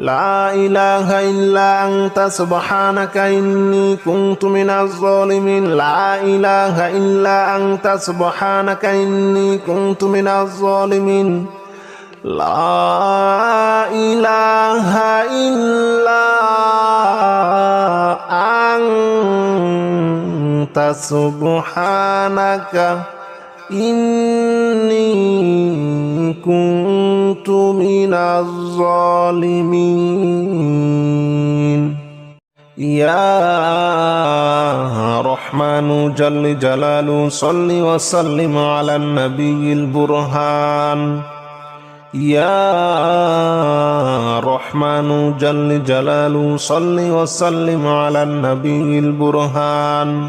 لا إله إلا أنت سبحانك إني كنت من الظالمين لا إله إلا أنت سبحانك إني كنت من الظالمين لا إله إلا أنت سبحانك إني كنت من الظالمين. يا رحمن جل جلاله صل وسلم على النبي البرهان. يا رحمن جل جلاله صل وسلم على النبي البرهان.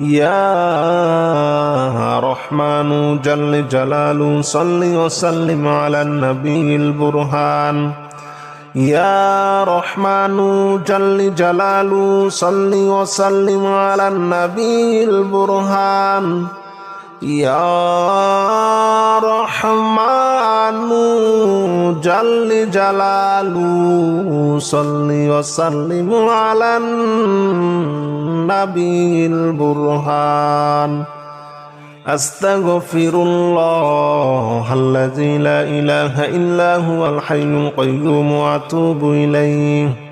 يا رحمن جل جلاله صل وسلم على النبي البرهان. يا رحمن جل جلاله صل وسلم على النبي البرهان. يا رحمن جل جلاله صل وسلم على النبي البرهان. أستغفر الله الذي لا إله إلا هو الحي القيوم وأتوب إليه.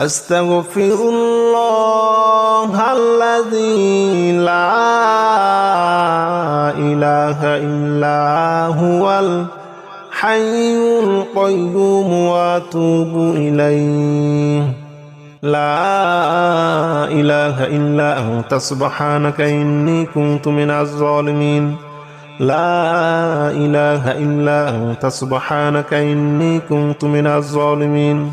أستغفر الله الذي لا إله إلا هو الحي القيوم وأتوب إليه. لا إله إلا أنت سبحانك إني كنت من الظالمين. لا إله إلا أنت سبحانك إني كنت من الظالمين.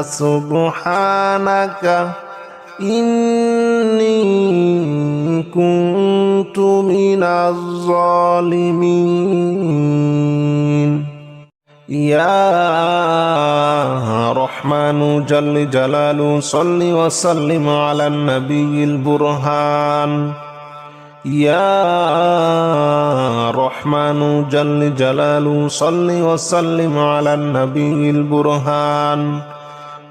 سبحانك إني كنت من الظالمين. يا رحمن جل جلاله صل وسلم على النبي البرهان. يا رحمن جل جلاله صل وسلم على النبي البرهان.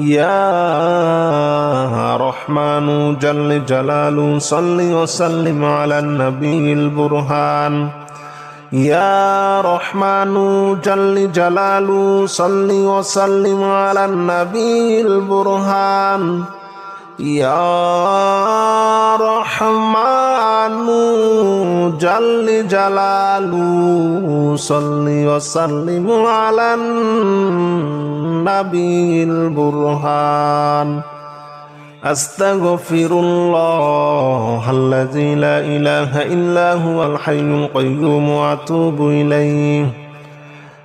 يا رحمن جل جلاله صل وسلم على النبي البرهان. يا رحمن جل جلاله صل وسلم على النبي البرهان. يا رحمن جل جلاله صل وسلم على النبي البرهان أستغفر الله الذي لا إله إلا هو الحي القيوم وأتوب إليه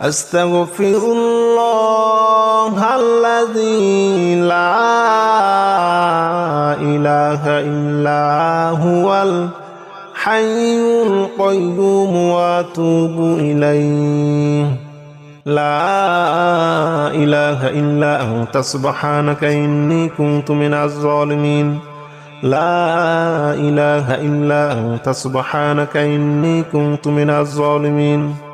أستغفر الله الذي لا إله إلا هو الحي القيوم وأتوب إليه. لا إله إلا أنت. سبحانك إني كنت من الظالمين. لا إله إلا أنت. سبحانك إني كنت من الظالمين.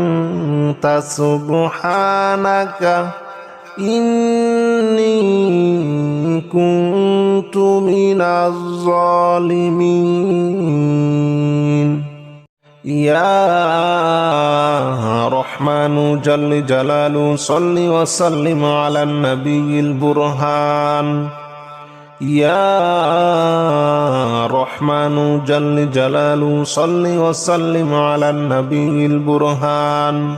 سبحانك إني كنت من الظالمين. يا رحمن جل جلاله صل وسلم على النبي البرهان. يا رحمن جل جلاله صل وسلم على النبي البرهان.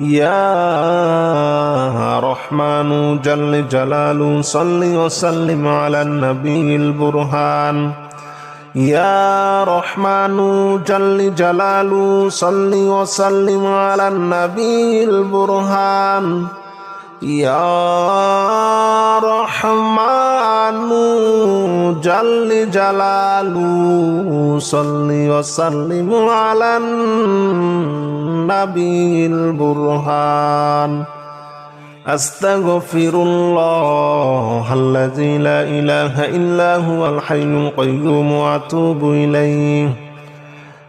يا رحمن جل جلاله صل وسلم على النبي البرهان. يا رحمن جل جلاله صل وسلم على النبي البرهان. يا رحمن جل جلاله صل وسلم على النبي البرهان أستغفر الله الذي لا إله إلا هو الحي القيوم وأتوب إليه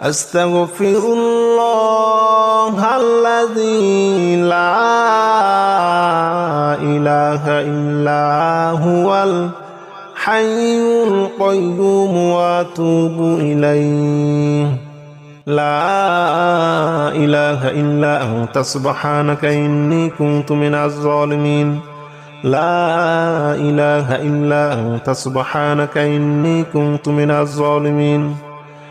أستغفر الله الذي لا إله إلا هو الحي القيوم وأتوب إليه. لا إله إلا أنت. سبحانك إني كنت من الظالمين. لا إله إلا أنت. سبحانك إني كنت من الظالمين.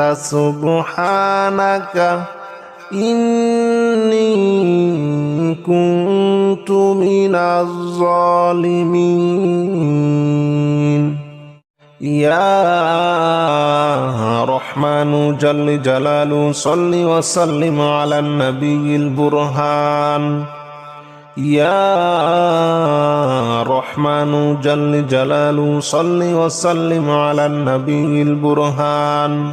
سبحانك إني كنت من الظالمين. يا رحمن جل جلاله صل وسلم على النبي البرهان. يا رحمن جل جلاله صل وسلم على النبي البرهان.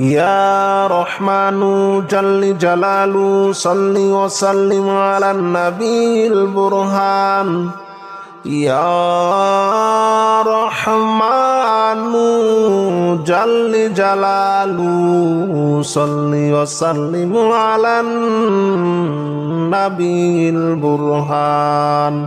يا رحمن جل جلاله صل وسلم على النبي البرهان. يا رحمن جل جلاله صل وسلم على النبي البرهان.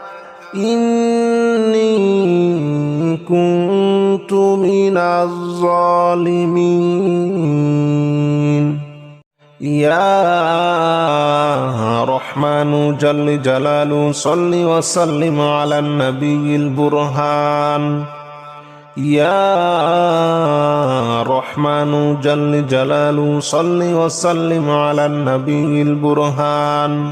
إني كنت من الظالمين. يا رحمن جل جلاله صل وسلم على النبي البرهان. يا رحمن جل جلاله صل وسلم على النبي البرهان.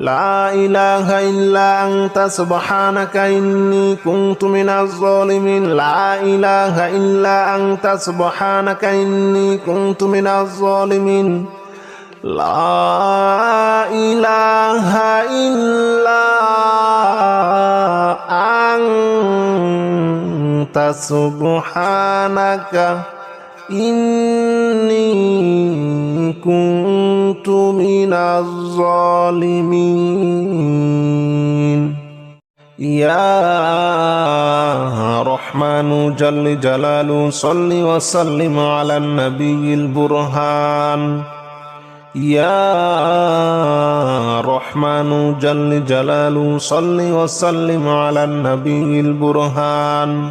لا إله إلا أنت سبحانك إني كنت من الظالمين لا إله إلا أنت سبحانك إني كنت من الظالمين لا إله إلا أنت سبحانك إني كنت من الظالمين. يا رحمن جل جلاله صل وسلم على النبي البرهان. يا رحمن جل جلاله صل وسلم على النبي البرهان.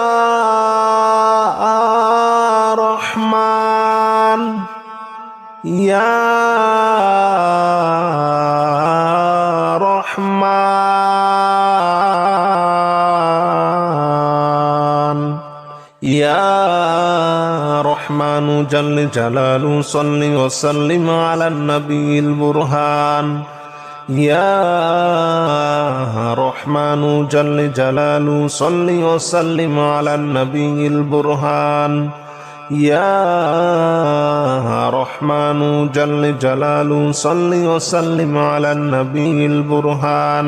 يا رحمن جل جلاله صل وسلم على النبي البرهان. يا رحمن جل جلاله صل وسلم على النبي البرهان. يا رحمن جل جلاله صل وسلم على النبي البرهان.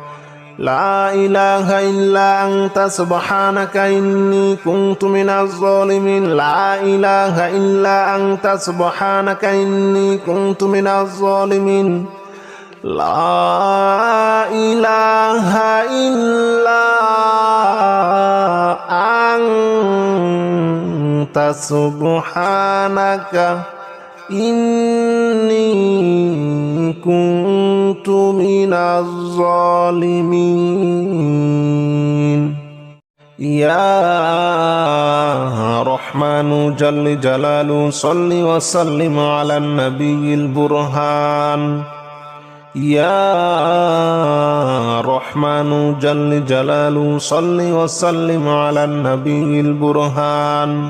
لا إله إلا أنت سبحانك إني كنت من الظالمين لا إله إلا أنت سبحانك إني كنت من الظالمين لا إله إلا أنت أنت سبحانك إني كنت من الظالمين. يا رحمن جل جلاله صل وسلم على النبي البرهان. يا رحمن جل جلاله صل وسلم على النبي البرهان.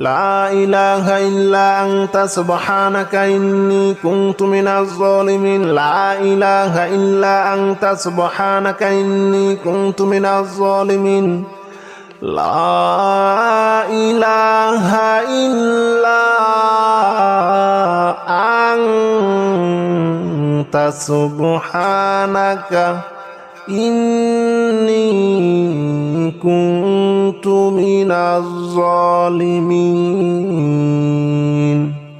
لا إله إلا أنت سبحانك إني كنت من الظالمين لا إله إلا أنت سبحانك إني كنت من الظالمين لا إله إلا أنت سبحانك إني كنت من الظالمين.